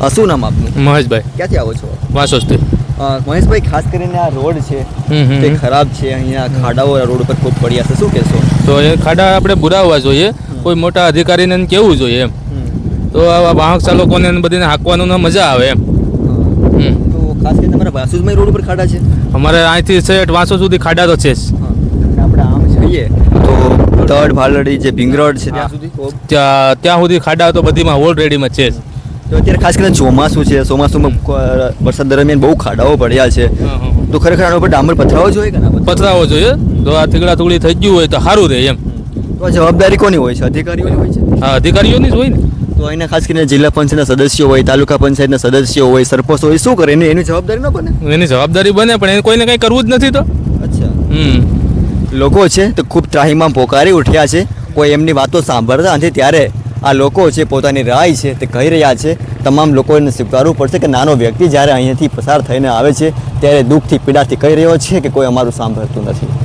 શું નામ આપનું? મહેશભાઈ. ક્યાંથી આવો છો? વાસોસથી મહેશભાઈ ખાસ કરીને આ રોડ છે તે ખરાબ છે અહીંયા ખાડાઓ રોડ ઉપર ખૂબ પડ્યા છે. શું કહેશો? તો એ ખાડા આપણે બુરાવવા જોઈએ કોઈ મોટા અધિકારીને કેવું જોઈએ એમ. તો આવા વાહક ચાલકોને બધીને હાંકવાનું ને મજા આવે એમ. તો ખાસ કરીને તમારા વાસુદમાં રોડ ઉપર ખાડા છે? અમારે અહીંથી છેઠ વાંસો સુધી ખાડા તો છે જ. આપણે આમ જઈએ તો તડ ભાલડી જે ભીંગરોડ છે ત્યાં સુધી ત્યાં ત્યાં સુધી ખાડા તો બધીમાં ઓલરેડીમાં છે જ. તો અત્યારે ખાસ કરીને ચોમાસું છે. ચોમાસુમાં વરસાદ દરમિયાન બહુ ખાડાઓ પડ્યા છે. તો ખરેખર આના ઉપર ડામર પથરાવો જોઈએ કે ના પથરાવો? જોઈએ. તો આ થીગડા થુગડી થઈ ગયું હોય તો સારું રહે એમ. તો જવાબદારી કોની હોય છે? અધિકારીઓની હોય છે? હા અધિકારીઓની જ હોય ને. તો અહીંના ખાસ કરીને જિલ્લા પંચાયતના સદસ્યો હોય તાલુકા પંચાયતના સદસ્યો હોય સરપંચ હોય શું કરે? એની એની જવાબદારી ન બને? એની જવાબદારી બને પણ એને કોઈને કંઈ કરવું જ નથી તો. અચ્છા. હમ. લોકો છે તો ખૂબ ત્રાહીમાં પોકારી ઉઠ્યા છે. કોઈ એમની વાતો સાંભળતા નથી. ત્યારે આ લોકો છે પોતાની રાય છે તે કહી રહ્યા છે, તમામ લોકોને સ્વીકારવું પડશે કે નાનો વ્યક્તિ જ્યારે અહીંયાથી પસાર થઈને આવે છે, ત્યારે દુઃખથી પીડાથી કહી રહ્યો છે કે કોઈ અમારું સાંભળતું નથી.